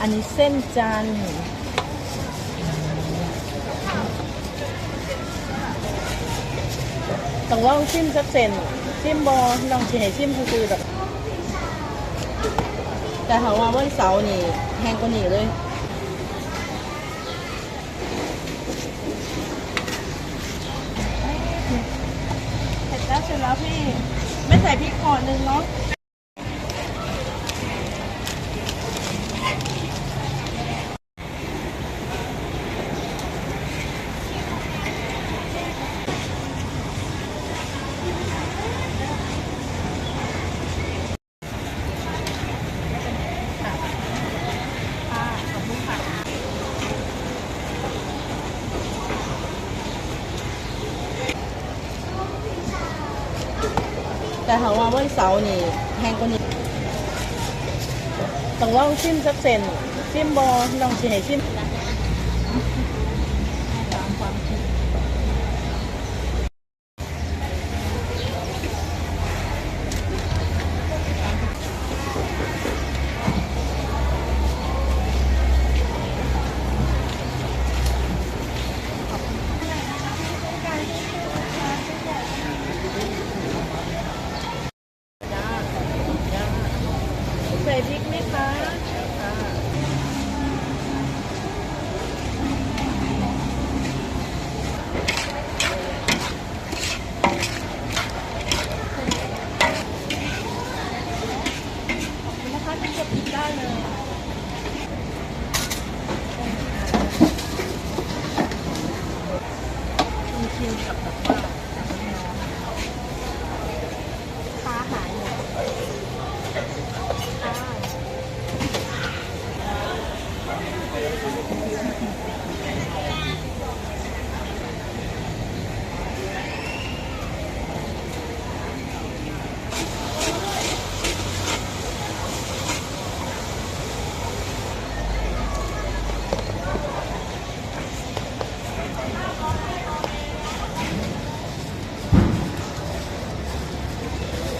อันนี้เส้นจันทร์ต้องลองชิมสักเส้นชิมบอลองชิมให้ชิมคือแบบ แต่ถามว่าวันเสาร์นี่แพงกว่านี้เลยเสร็จแล้วเสร็จแล้วพี่ ไม่ใส่พริกห่อหนึ่งเนาะ แต่หาว่าวันเสาร์นี่แพงกว่านี้ต้องลองชิมสักเส้นชิมบอลองชิมให้ชิมตามความคิด จ้าจ้าใส่พริกไหมคะค่ะนะคะจะกดพริกได้เลยชิ มๆกับแบบว่าค้าหายหมด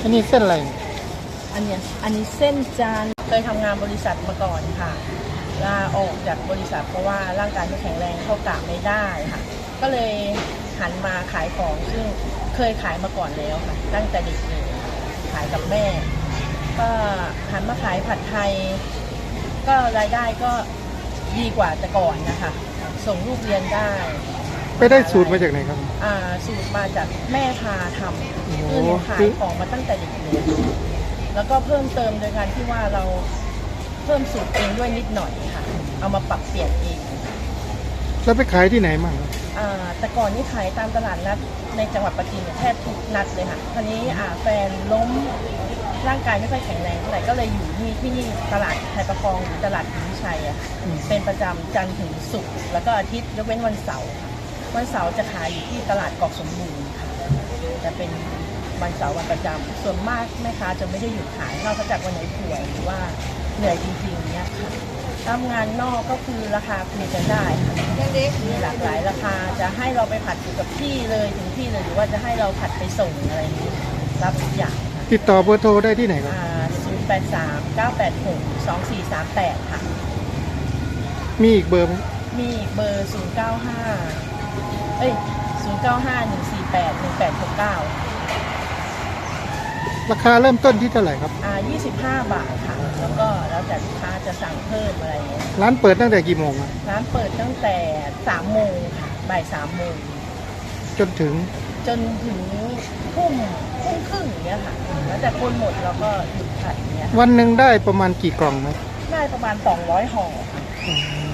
อันนี้เส้นอะไรอันเนี้ยอันนี้เส้นจานเคยทำงานบริษัทมาก่อนค่ะลาออกจากบริษัทเพราะว่าร่างกายไม่แข็งแรงเข้ากะไม่ได้ค่ะ ก็เลยหันมาขายของซึ่งเคยขายมาก่อนแล้วค่ะ ตั้งแต่เด็กเลยขายกับแม่ ก็หันมาขายผัดไทย ก็รายได้ก็ดีกว่าแต่ก่อนนะคะ ส่งลูกเรียนได้ ไปได้สูตรมาจากไหนครับ อ่าสูตรมาจากแม่พาทโอ้ำโหคือหนูขายของมาตั้งแต่เด็กเลยแล้วก็เพิ่มเติมโดยการที่ว่าเราเพิ่มสูตรเองด้วยนิดหน่อยค่ะ เอามาปรับเปลี่ยนเองแล้วไปขายที่ไหนมั่งครับอ่าแต่ก่อนนี่ขายตามตลาดนัดในจังหวัดปัตตานีแทบทุกนัดเลยค่ะคราวนี้อ่าแฟนล้มร่างกายไม่ค่อยแข็งแรงเท่าไหร่ก็เลยอยู่ที่ที่นี่ตลาดไทยประคองหรือตลาดพิมชัยอะค่ะอืมเป็นประจำจันทร์ถึงศุกร์แล้วก็อาทิตย์ยกเว้นวันเสาร์ค่ะ วันเสาร์จะขายอยู่ที่ตลาดกอกสมบูรณ์ค่ะจะเป็นวันเสาร์วันประจำส่วนมากแม่ค้าจะไม่ได้หยุดขายนอกจากวันไหนป่วยหรือว่าเหนื่อยจริงๆเนี่ยค่ะทำงานนอกก็คือราคาคุยกันได้ค่ะมีหลากหลายราคาจะให้เราไปผัดอยู่กับที่เลยถึงที่เลยหรือว่าจะให้เราผัดไปส่งอะไรอย่างนี้รับทุกอย่างค่ะติดต่อเบอร์โทรได้ที่ไหนครับอ่า083 986 2438ค่ะ มีอีกเบอร์ไหม มีอีกเบอร์095เอ้ย095 148 1869ราคาเริ่มต้นที่เท่าไหร่ครับ อ่า25 บาทค่ะ แล้วก็แล้วแล้วแต่ลูกค้าจะสั่งเพิ่มอะไรอย่างเงี้ยร้านเปิดตั้งแต่กี่โมงอะร้านเปิดตั้งแต่สามโมงค่ะบ่ายสามโมงจนถึงจนถึงทุ่มทุ่มครึ่งอย่างเงี้ยค่ะ แล้วแต่คนหมดเราก็หยุดผัดอย่างเงี้ยวันหนึ่งได้ประมาณกี่กล่องครับได้ประมาณสองร้อยห่อค่ะอืม